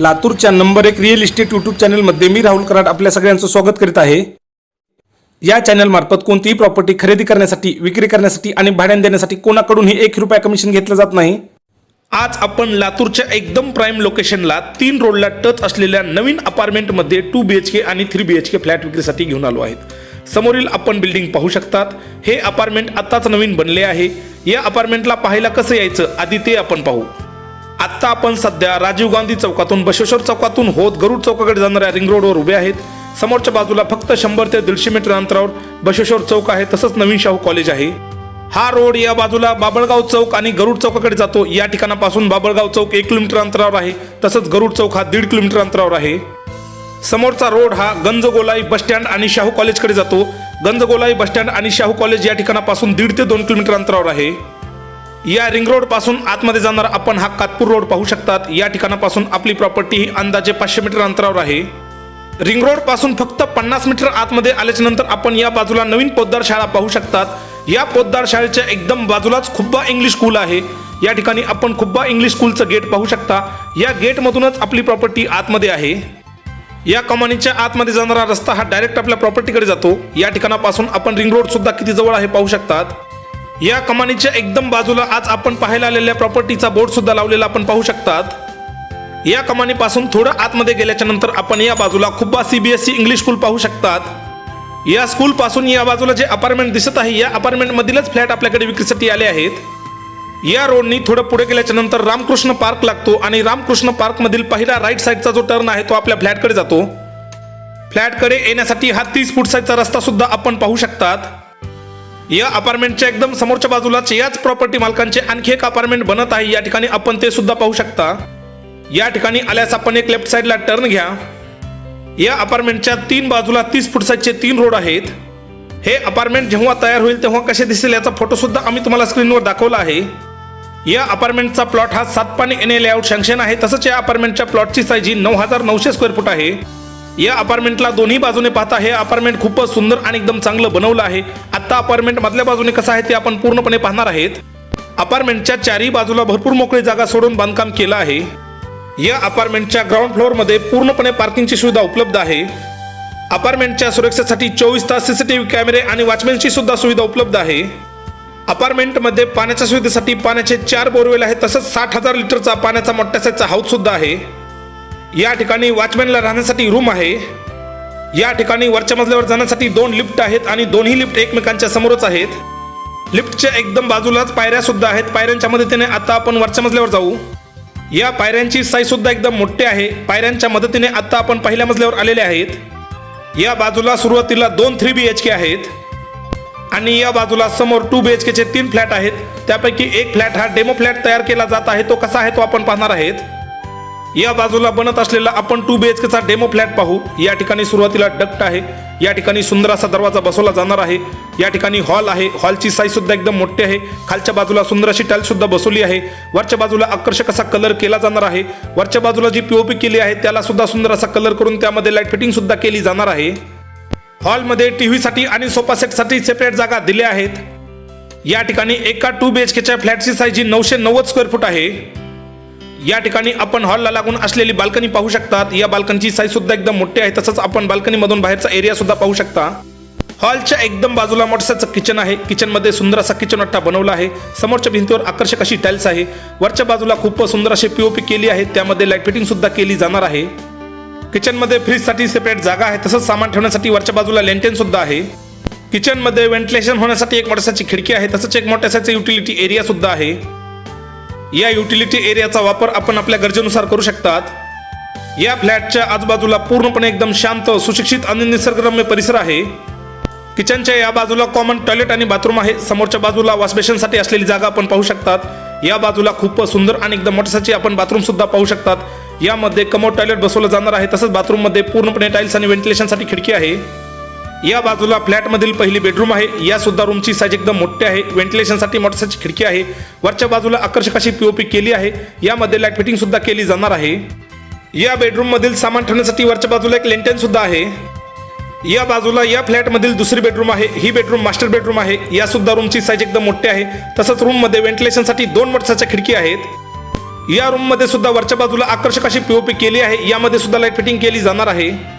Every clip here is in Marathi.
लातूरच्या नंबर एक रिअल इस्टेट यूट्यूब चॅनलमध्ये मी राहुल कराड आपल्या सगळ्यांचं स्वागत करीत आहे. या चॅनलमार्फत कोणतीही प्रॉपर्टी खरेदी करण्यासाठी विक्री करण्यासाठी आणि भाड्याने देण्यासाठी कोणाकडूनही एक रुपया कमिशन घेतलं जात नाही. आज आपण लातूरच्या एकदम प्राईम लोकेशनला तीन रोडला टच असलेल्या नवीन अपार्टमेंटमध्ये टू बी एच के आणि three B H K flat विक्रीसाठी घेऊन आलो आहेत. समोरील आपण बिल्डिंग पाहू शकतात. हे अपार्टमेंट आत्ताच नवीन बनले आहे. या अपार्टमेंटला पाहायला कसं यायचं? आधी ते आपण पाहू. आत्ता आपण सध्या राजीव गांधी चौकातून बशेश्वर चौकातून होत गरुड चौकाकडे जाणाऱ्या रिंग रोडवर उभे आहेत. समोरच्या बाजूला फक्त शंभर ते दीडशे मीटर अंतरावर बशेश्वर चौक आहे तसंच नवीन शाहू कॉलेज आहे. हा रोड या बाजूला बाबळगाव चौक आणि गरुड चौकाकडे जातो. या ठिकाणापासून बाबळगाव चौक एक किलोमीटर अंतरावर आहे तसंच गरुड चौक हा दीड किलोमीटर अंतरावर आहे. समोरचा रोड हा गंजगोलाई बसस्टँड आणि शाहू कॉलेजकडे जातो. गंजगोलाई बसस्टँड आणि शाहू कॉलेज या ठिकाणापासून दीड ते दोन किलोमीटर अंतरावर आहे. या रिंग रोडपासून आतमध्ये जाणार आपण हा कातपूर रोड पाहू शकतात. या ठिकाणापासून आपली प्रॉपर्टी ही अंदाजे पाचशे मीटर अंतरावर आहे. रिंग रोडपासून फक्त पन्नास मीटर आतमध्ये आल्याच्यानंतर आपण या बाजूला नवीन पोद्दार शाळा पाहू शकतात. या पोद्दार शाळेच्या एकदम बाजूलाच खुब्बा इंग्लिश स्कूल आहे. या ठिकाणी आपण खुब्बा इंग्लिश स्कूलचं गेट पाहू शकता. या गेटमधूनच आपली प्रॉपर्टी आतमध्ये आहे. या कमानीच्या आतमध्ये जाणारा रस्ता हा डायरेक्ट आपल्या प्रॉपर्टीकडे जातो. या ठिकाणापासून आपण रिंग रोड सुद्धा किती जवळ आहे पाहू शकतात. या कमानीच्या एकदम बाजूला आज आपण पाहायला आलेल्या प्रॉपर्टीचा बोर्ड सुद्धा लावलेला आपण पाहू शकतात. या कमानीपासून थोडं आतमध्ये गेल्याच्यानंतर आपण या बाजूला खुब्बा सीबीएसई इंग्लिश स्कूल पाहू शकतात. या स्कूल पासून या बाजूला जे अपार्टमेंट दिसत आहे या अपार्टमेंट मधीलच फ्लॅट आपल्याकडे विक्रीसाठी आले आहेत. या रोडनी थोडं पुढे गेल्याच्यानंतर रामकृष्ण पार्क लागतो आणि रामकृष्ण पार्क मधील पहिला राईट साईडचा जो टर्न आहे तो आपल्या फ्लॅटकडे जातो. फ्लॅटकडे येण्यासाठी हा तीस फूट साईडचा रस्ता सुद्धा आपण पाहू शकतात. या अपार्टमेंटच्या एकदम समोरच्या बाजूलाच याच प्रॉपर्टी मालकांचे आणखी एक अपार्टमेंट बनत आहे. या ठिकाणी आपण ते सुद्धा पाहू शकता. या ठिकाणी आल्यास आपण एक लेफ्ट साईडला टर्न घ्या. या अपार्टमेंटच्या तीन बाजूला तीस फूट साईजचे तीन रोड आहेत. हे अपार्टमेंट जेव्हा तयार होईल तेव्हा कसे दिसेल याचा फोटो सुद्धा आम्ही तुम्हाला स्क्रीनवर दाखवला आहे. या अपार्टमेंटचा प्लॉट हा सात पाणी एन ए लेआउट सँक्शन आहे. तसंच या अपार्टमेंटच्या प्लॉटची साईज ही नऊ हजार नऊशे स्क्वेअर फूट आहे. या अपार्टमेंटला दोन्ही बाजूने पाहता हे अपार्टमेंट खूपच सुंदर आणि एकदम चांगलं बनवलं आहे. आता अपार्टमेंट मधल्या बाजूने कसं आहे ते आपण पूर्णपणे पाहणार आहेत. अपार्टमेंटच्या चारही बाजूला भरपूर मोकळी जागा सोडून बांधकाम केलं आहे. या अपार्टमेंटच्या ग्राउंड फ्लोअरमध्ये पूर्णपणे पार्किंगची सुविधा उपलब्ध आहे. अपार्टमेंटच्या सुरक्षेसाठी चोवीस तास सीसीटीव्ही कॅमेरे आणि वॉचमॅनची सुद्धा सुविधा उपलब्ध आहे. अपार्टमेंटमध्ये पाण्याच्या सुविधेसाठी पाण्याचे चार बोरवेल आहेत तसंच साठ हजार लिटरचा पाण्याचा मोठ्या साईजचा हाऊस सुद्धा आहे. या ठिकाणी वॉचमॅनला राहण्यासाठी रूम आहे. या ठिकाणी वरच्या मजल्यावर जाण्यासाठी दोन लिफ्ट आहेत आणि दोन्ही लिफ्ट एकमेकांच्या समोरच आहेत. लिफ्टच्या एकदम बाजूलाच पायऱ्या सुद्धा आहेत. पायऱ्यांच्या मदतीने आता आपण वरच्या मजल्यावर जाऊ. या पायऱ्यांची साईज सुद्धा एकदम मोठी आहे. पायऱ्यांच्या मदतीने आता आपण पहिल्या मजल्यावर आलेले आहेत. या बाजूला सुरुवातीला दोन थ्री बी एच के आहेत. आणि या बाजूला समोर टू बी एच केचे तीन फ्लॅट आहेत. त्यापैकी एक फ्लॅट हा डेमो फ्लॅट तयार केला जात आहे. तो कसा आहे तो आपण पाहणार आहेत. या बाजूला बनत असलेला आपण टू बी एच केचा डेमो फ्लॅट पाहू. या ठिकाणी सुरुवातीला डक्ट आहे. या ठिकाणी सुंदर असा दरवाजा बसवला जाणार आहे. या ठिकाणी हॉल आहे. हॉलची साईज सुद्धा एकदम मोठी आहे. खालच्या बाजूला सुंदर अशी टाईल सुद्धा बसवली आहे. वरच्या बाजूला आकर्षक असा कलर केला जाणार आहे. वरच्या बाजूला जी पीओपी केली आहे त्याला सुद्धा सुंदर असा कलर करून त्यामध्ये लाइट फिटिंग सुद्धा केली जाणार आहे. हॉलमध्ये टीव्हीसाठी आणि सोफा सेटसाठी सेपरेट जागा दिल्या आहेत. या ठिकाणी एका टू बी एच केच्या फ्लॅटची साईज ही नऊशे नव्वद स्क्वेअर फूट आहे. या ठिकाणी आपण हॉलला लागून असलेली बाल्कनी पाहू शकतात. या बाल्कनीची साईज सुद्धा एकदम मोठी आहे. तसंच आपण बाल्कनीमधून बाहेरचा एरिया सुद्धा पाहू शकता. हॉलच्या एकदम बाजूला मोठसाचं किचन आहे. किचनमध्ये सुंदर असा किचन अट्टा बनवला आहे. समोरच्या भिंतीवर आकर्षक अशी टाईल्स आहे. वरच्या बाजूला खूप सुंदर अशी पीओपी केली आहे. त्यामध्ये लाइट फिटिंग सुद्धा केली जाणार आहे. किचनमध्ये फ्रीजसाठी सेपरेट जागा आहे. तसंच सामान ठेवण्यासाठी वरच्या बाजूला लेंटेन सुद्धा आहे. किचनमध्ये व्हेंटिलेशन होण्यासाठी एक मोठ्यासाची खिडकी आहे. तसंच एक मोठ्याचं युटिलिटी एरिया सुद्धा आहे. या युटिलिटी एरियाचा वापर आपण आपल्या गरजेनुसार करू शकतात. या फ्लॅटच्या आजूबाजूला पूर्णपणे एकदम शांत सुशिक्षित आणि निसर्गरम्य परिसर आहे. किचनच्या या बाजूला कॉमन टॉयलेट आणि बाथरूम आहे. समोरच्या बाजूला वॉशबेशनसाठी असलेली जागा आपण पाहू शकतात. या बाजूला खूप सुंदर आणि एकदम मोठ्यासाठी आपण बाथरूम सुद्धा पाहू शकतात. यामध्ये कमोड टॉयलेट बसवलं जाणार आहे. तसंच बाथरूममध्ये पूर्णपणे टाईल्स आणि व्हेंटिलेशनसाठी खिडकी आहे. या बाजूला फ्लॅटमधील पहिली बेडरूम आहे. या सुद्धा रूमची साईज एकदम मोठी आहे. व्हेंटिलेशनसाठी मोठ्याची खिडकी आहे. वरच्या बाजूला आकर्षक अशी पीओपी केली आहे. यामध्ये लाइट फिटिंग सुद्धा केली जाणार आहे. या बेडरूम मधील सामान ठेवण्यासाठी वरच्या बाजूला एक लेंटेन सुद्धा आहे. या बाजूला या फ्लॅटमधील दुसरी बेडरूम आहे. ही बेडरूम मास्टर बेडरूम आहे. या सुद्धा रूमची साईज एकदम मोठी आहे. तसंच रूममध्ये व्हेंटिलेशनसाठी दोन मोठ्याच्या खिडकी आहेत. या रूममध्ये सुद्धा वरच्या बाजूला आकर्षक अशी पीओपी केली आहे. यामध्ये सुद्धा लाइट फिटिंग केली जाणार आहे.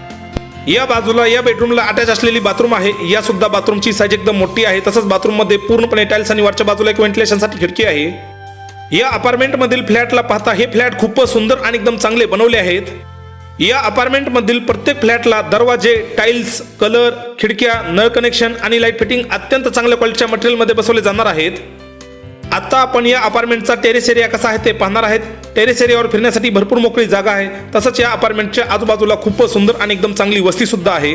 या बाजूला या बेडरूमला अटॅच असलेली बाथरूम आहे. या सुद्धा बाथरूमची साईज एकदम मोठी आहे. तसंच बाथरूममध्ये पूर्णपणे टाईल्स आणि वरच्या बाजूला एक व्हेंटिलेशनसाठी खिडकी आहे. या अपार्टमेंटमधील फ्लॅटला पाहता हे फ्लॅट खूपच सुंदर आणि एकदम चांगले बनवले आहेत. या अपार्टमेंटमधील प्रत्येक फ्लॅटला दरवाजे टाईल्स कलर खिडक्या नळ कनेक्शन आणि लाइट फिटिंग अत्यंत चांगल्या क्वालिटीच्या मटेरियलमध्ये बसवले जाणार आहेत. आता आपण या अपार्टमेंटचा टेरेस एरिया कसा आहे ते पाहणार आहेत. टेरेस एरियावर फिरण्यासाठी भरपूर मोकळी जागा आहे. तसंच या अपार्टमेंटच्या आजूबाजूला खूपच सुंदर आणि एकदम चांगली वस्ती सुद्धा आहे.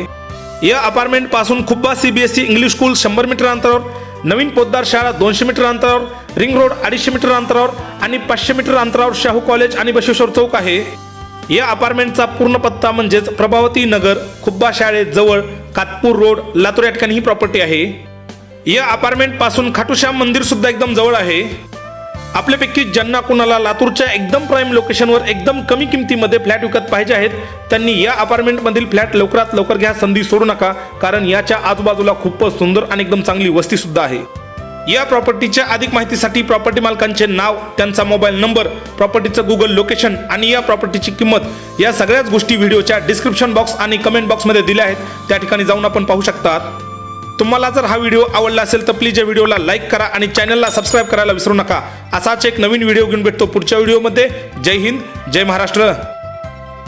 या अपार्टमेंटपासून खुब्बा सीबीएसई इंग्लिश स्कूल शंभर मीटर अंतरावर नवीन पोद्दार शाळा दोनशे मीटर अंतरावर रिंग रोड अडीचशे मीटर अंतरावर आणि पाचशे मीटर अंतरावर शाहू कॉलेज आणि बशेश्वर चौक आहे. या अपार्टमेंटचा पूर्ण पत्ता म्हणजेच प्रभावती नगर खुब्बा शाळेत जवळ कातपूर रोड लातूर या ठिकाणी ही प्रॉपर्टी आहे. या अपार्टमेंटपासून खाटूश्याम मंदिर सुद्धा एकदम जवळ आहे. आपल्यापैकी ज्यांना कुणाला लातूरच्या एकदम प्राईम लोकेशनवर एकदम कमी किमतीमध्ये फ्लॅट विकत पाहिजे आहेत त्यांनी या अपार्टमेंटमधील फ्लॅट लवकरात लवकर घ्या संधी सोडू नका कारण याच्या आजूबाजूला खूपच सुंदर आणि एकदम चांगली वस्ती सुद्धा आहे. या प्रॉपर्टीच्या अधिक माहितीसाठी प्रॉपर्टी मालकांचे नाव त्यांचा मोबाईल नंबर प्रॉपर्टीचं गुगल लोकेशन आणि या प्रॉपर्टीची किंमत या सगळ्याच गोष्टी व्हिडिओच्या डिस्क्रिप्शन बॉक्स आणि कमेंट बॉक्समध्ये दिल्या आहेत. त्या ठिकाणी जाऊन आपण पाहू शकतात. तुम्हाला जर हा व्हिडिओ आवडला असेल तर प्लीज या व्हिडिओला लाईक करा आणि चॅनलला सबस्क्राईब करायला विसरू नका. असाच एक नवीन व्हिडिओ घेऊन भेटतो पुढच्या व्हिडिओमध्ये. जय हिंद जय महाराष्ट्र.